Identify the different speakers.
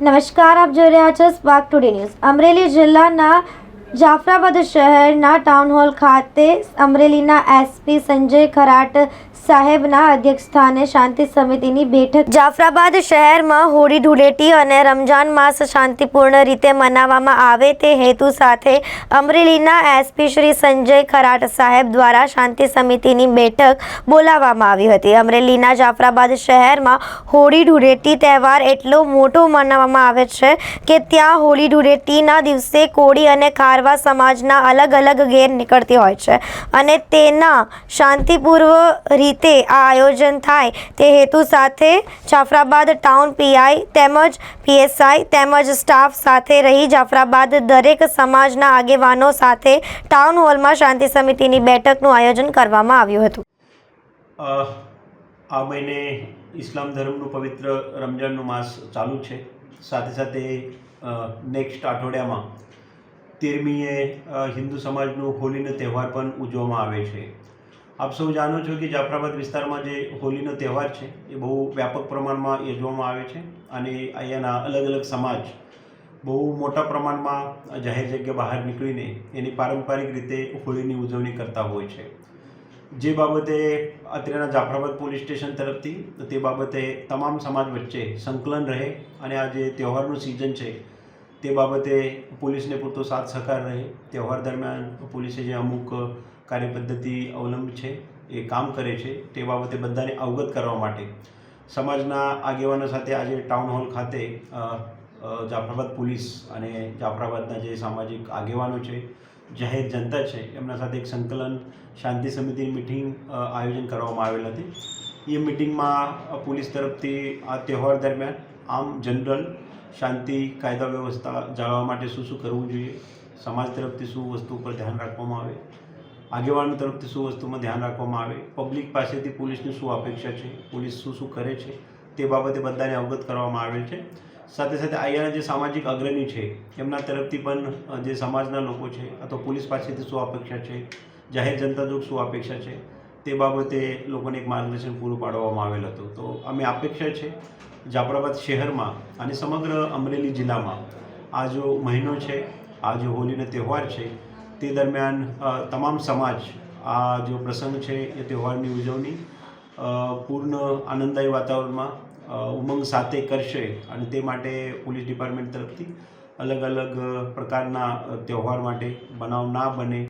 Speaker 1: નમસ્કાર આપ જોઈ રહ્યા છો સ્પાર્ક ટુડે ન્યૂઝ અમરેલી જિલ્લાના જાફરાબાદ શહેરના ટાઉન હોલ ખાતે અમરેલીના એસપી સંજય ખરાટ સાહેબના અધ્યક્ષસ્થાને શાંતિ સમિતિની બેઠક. જાફરાબાદ શહેરમાં હોળી ધૂળેટી અને રમજાન માસ શાંતિપૂર્ણ રીતે મનાવવામાં આવે તે હેતુ સાથે અમરેલીના એસપી શ્રી સંજય ખરાટ સાહેબ દ્વારા શાંતિ સમિતિની બેઠક બોલાવવામાં આવી હતી. અમરેલીના જાફરાબાદ શહેરમાં હોળી ધૂળેટી તહેવાર એટલો મોટો મનાવવામાં આવે છે કે ત્યાં હોળી ધૂળેટીના દિવસે કોળી અને ખારવા સમાજના અલગ અલગ ઘેર નીકળતી હોય છે. અને તેના શાંતિપૂર્વ રીતે આ આયોજન થાય તે હેતુ સાથે જાફરાબાદ ટાઉન પીઆઈ તેમજ પીએસઆઈ તેમજ સ્ટાફ સાથે રહી જાફરાબાદ દરેક સમાજના આગેવાનો સાથે ટાઉન હોલમાં શાંતિ સમિતિની બેઠકનું આયોજન કરવામાં આવ્યું હતું.
Speaker 2: આ મહિને ઇસ્લામ ધર્મનું પવિત્ર રમજાનનું માસ ચાલુ છે. સાથે સાથે નેક્સ્ટ અઠવાડિયામાં તેરમીએ હિન્દુ સમાજનું હોલીનો તહેવાર પણ ઉજવવામાં આવે છે. આપ સૌ જાણો છો કે જાફરાબાદ વિસ્તારમાં જે હોલીનો તહેવાર છે, એ બહુ વ્યાપક પ્રમાણમાં યોજવામાં આવે છે અને અહીંયાના અલગ અલગ સમાજ બહુ મોટા પ્રમાણમાં જાહેર જગ્યા બહાર નીકળીને એની પારંપરિક રીતે હોળીની ઉજવણી કરતા હોય છે. જે બાબતે અત્યારના જાફરાબાદ પોલીસ સ્ટેશન તરફથી, તે બાબતે તમામ સમાજ વચ્ચે સંકલન રહે અને આ જે તહેવારનું સિઝન છે તે બાબતે પોલીસને પૂરતો સાથ સહકાર રહે. તહેવાર દરમિયાન પોલીસે જે અમુક કાર્યપદ્ધતિ અવલંબ છે એ કામ કરે છે, તે બાબતે બધાને અવગત કરવા માટે. સમાજના આગેવાનો સાથે આજે ટાઉન હોલ ખાતે જાફરાબાદ પોલીસ અને જાફરાબાદના જે સામાજિક આગેવાનો છે, જાહેર જનતા છે, એમના સાથે એક સંકલન શાંતિ સમિતિની મિટિંગ આયોજન કરવામાં આવેલ હતી. એ મિટિંગમાં પોલીસ તરફથી આ તહેવાર દરમિયાન આમ જનરલ શાંતિ, કાયદા વ્યવસ્થા જાળવવા માટે શું શું કરવું જોઈએ? સમાજ તરફથી શું વસ્તુ ઉપર ધ્યાન રાખવામાં આવે? આગેવાનો તરફથી શું વસ્તુમાં ધ્યાન રાખવામાં આવે? પબ્લિક પાસેથી પોલીસની શું અપેક્ષા છે? પોલીસ શું શું કરે છે? તે બાબતે બધાને અવગત કરવામાં આવેલ છે. સાથે સાથે અહીંયાના જે સામાજિક અગ્રણી છે, એમના તરફથી પણ જે સમાજના લોકો છે, અથવા પોલીસ પાસેથી શું અપેક્ષા છે? જાહેર જનતા શું અપેક્ષા છે? તે બાબતે લોકોને એક માર્ગદર્શન પૂરું પાડવામાં આવેલ હતું. તો અમે અપેક્ષા છે જાફરાબાદ શહેરમાં અને સમગ્ર અમરેલી જિલ્લામાં આ જો મહિનો છે, આ જો હોલીનો તહેવાર છે, તે દરમિયાન તમામ સમાજ આ જો પ્રસંગ છે, એ તહેવારની ઉજવણી પૂર્ણ આનંદદાયી વાતાવરણમાં ઉમંગ સાથે કરશે અને તે માટે પોલીસ ડિપાર્ટમેન્ટ તરફથી અલગ અલગ પ્રકારના તહેવાર માટે બનાવ ના બને.